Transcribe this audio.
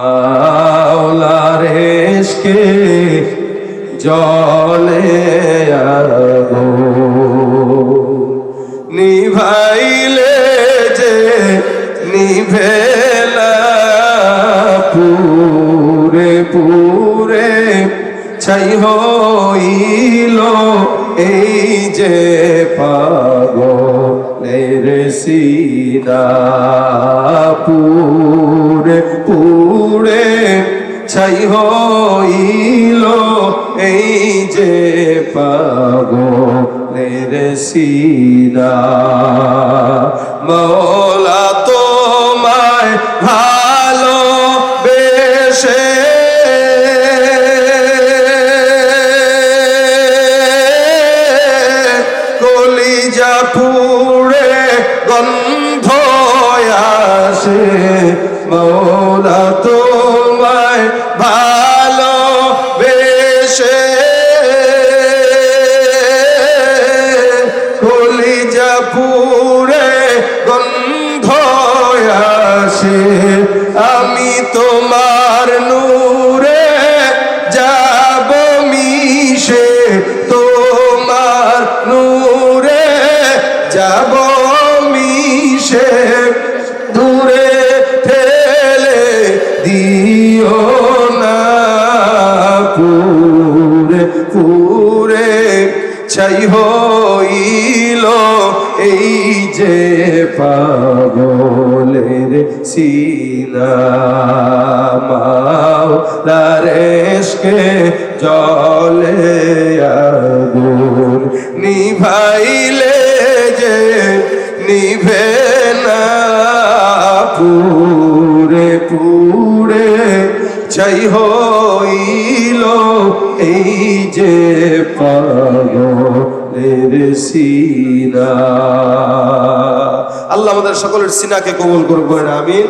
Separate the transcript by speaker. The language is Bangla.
Speaker 1: মাওলার এসকে জলে আগুন নিভাইলে যে নিভেলা পুরে পুরে ছাই হইল এই যে পাগলের পুরে পুরে ছাই হইল এই যে পাগলের সিনা মৌলা তোমায় ভালো বেশে কলিজা পুড়ে গন্ধ আসে। আসে, আমি তোমার নূরে যাব মিশে, তোমার নূরে যাব মিশে। দূরে ঠেলে দিও না, পুরে পুরে। ছাই হইল এই যে পাগলের সিনা মাওলারেশকে জলে আগুন নিভাইলে যে নিভে না পুরে পুরে চাই হইল এই যে পাগলের সিনা। আমাদের সকলের সিনাকে কবুল করব আমিন।